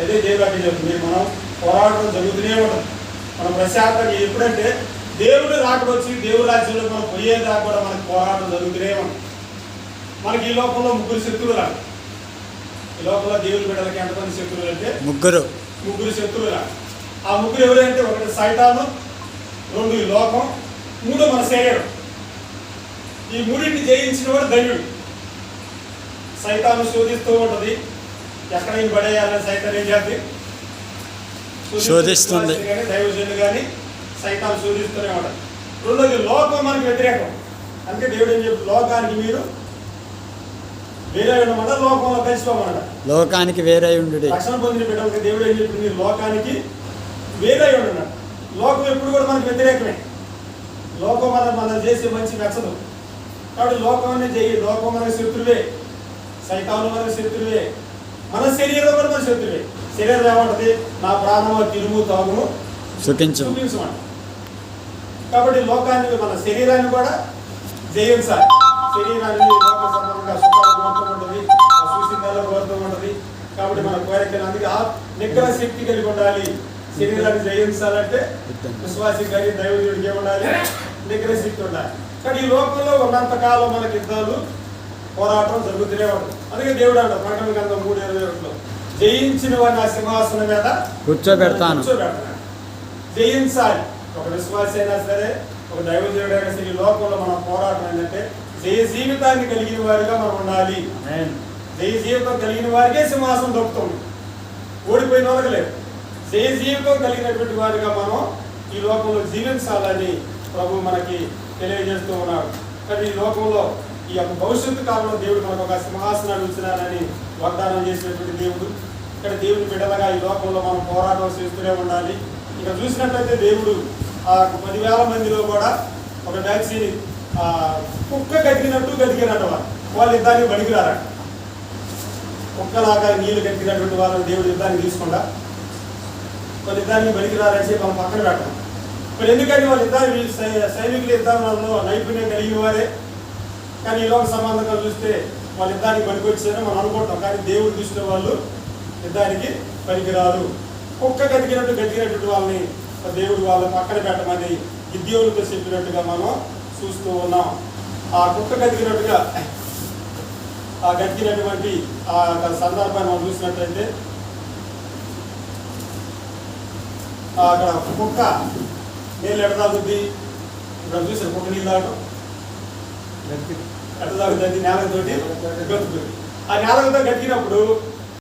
అదే దేవుడు చెప్తుంది మనం పోరాటం జరుగుతూనే ఉంటుంది. మనం ప్రశాంతంగా ఎప్పుడంటే దేవుడు రాకడొచ్చి దేవుడు రాజ్యంలో మనం పోయేదాకా కూడా మనకి పోరాటం జరుగుతూనే ఉంటుంది. మనకి ఈ లోకంలో ముగ్గురు శత్రువులు రాడు ఈ లోకంలో దేవుని బిడ్డలకి ఎంతమంది శత్రువులు అంటే? ముగ్గురు. ముగ్గురు శత్రువులు ఆ ముగ్గురు ఎవరంటే ఒకటి సైతాను రెండు ఈ లోకం మూడు మన శరీరం. ఈ మూడింటిని జయించిన వాడు ధన్యుడు. సైతాను శోధిస్తూ ఉంటది. ఎక్కడ ఈయన పడేయాలని సైతాన్ ఏం చేద్ది? శోధిస్తుంది. కానీ దైవజనులు కానీ సైతాను శోధిస్తూనే ఉంటాడు రెండోది లోకం మనకి వ్యతిరేకం. అందుకే దేవుడు ఏం చెప్పి లోకానికి మీరు వేరే ఉండమన్నా లోకంలో కలిసిపోమన్నాడు. లోకానికి వేరే ఉండు రక్షణ పొందిన బిడ్డలకి దేవుడు ఏం చెప్పింది? మీరు లోకానికి వేరే ఉన్నాడు లోకం ఎప్పుడు కూడా మనకి వ్యతిరేకమే. లోకం మన మనం చేసే మంచి నచ్చదు. కాబట్టి లోకం అనేది చేయి లోకం మనకి శత్రువే. సైతాను మనకి శత్రువే. మన శరీరం మన శత్రువే. శరీరం ఏమంటది? నా ప్రాణము తిరుము తాగుము సుఖించు చూపించమంట కాబట్టి లోకాన్ని మన శరీరాన్ని కూడా జయించాలి. శరీరాన్ని లోక సంబంధంగా సుఖాలు కోరుతూ ఉంటుంది సూచిందాలు కోరుతూ ఉంటుంది. కాబట్టి మన కోరికలు అందుకే ఆ నిగ్రహ శక్తి కలిగి ఉండాలి. శరీరాన్ని జయించాలంటే విశ్వాసి కానీ దైవజుడికి ఏముండాలి? నిగ్రహ శక్తి ఉండాలి. కానీ ఈ లోకంలో ఉన్నంత కాలం మనకి యుద్ధాలు పోరాటం జరుగుతూనే ఉంటుంది. అందుకే దేవుడు అంట ప్రకటన గ్రంథం మూడు ఇరవై జయించిన వారిని ఆ సింహాసనం మీద కూర్చోబెడతాను. కూర్చోబెడతాను జయించాలి. ఒక విశ్వాసి అయినా సరే ఒక దైవజనుడు అయినా సరే ఈ లోకంలో మన పోరాటం ఏంటంటే జయ జీవితాన్ని కలిగిన వారిగా మనం ఉండాలి. జయ జీవితం కలిగిన వారికే సింహాసనం దొరుకుతుంది. ఓడిపోయిన వాళ్ళకి లేదు. జయ జీవితం కలిగినటువంటి వారిగా మనం ఈ లోకంలో జీవించాలని ప్రభు మనకి తెలియజేస్తూ ఉన్నాడు. కానీ ఈ లోకంలో ఈ యొక్క భవిష్యత్తు కాలంలో దేవుడు మనకు ఒక సింహాసనాన్ని ఉంచినారని వాగ్దానం చేసినటువంటి దేవుడు. ఇక్కడ దేవుని బిడ్డలుగా ఈ లోకంలో మనం పోరాటం చేస్తూనే ఉండాలి. ఇక్కడ చూసినట్లయితే దేవుడు ఆ పదివేల మందిలో కూడా ఒక వ్యాక్సిన్ కుక్క గతికినట్టు గతికినట్టు వాళ్ళు వాళ్ళు యుద్ధానికి పనికిరారట. కుక్కలాగా నీళ్ళు గతికినటువంటి వాళ్ళని దేవుడు యుద్ధానికి తీసుకుండా వాళ్ళు యుద్ధానికి పనికిరారని చెప్పి మనం పక్కన పెట్టడం మరి ఎందుకంటే వాళ్ళు యుద్ధాన్ని సైనికులు సైనికుల యుద్ధాలలో నైపుణ్యం కలిగిన వారే? కానీ ఈ సంబంధంగా చూస్తే వాళ్ళ యుద్ధానికి పనికొచ్చారని మనం అనుకుంటాం. కానీ దేవుడు చూసిన వాళ్ళు ఇద్దరికి పనికిరారు కుక్క గతికినట్టు గతికినటువంటి వాళ్ళని దేవుడు వాళ్ళ పక్కన పెట్టమని గిద్యోనుతో చెప్పినట్టుగా మనం చూస్తూ ఉన్నాం. ఆ కుక్క గతికినట్టుగా ఆ గతికినటువంటి ఆ యొక్క సందర్భాన్ని మనం చూసినట్లయితే అక్కడ కుక్క నీళ్ళు ఎడదాగుద్ది ఇక్కడ చూసారు కుక్క నీళ్ళు తాగడం ఎడదాగుతుంది నేలతోటి గతుకుతుంది ఆ నేలతో కట్టినప్పుడు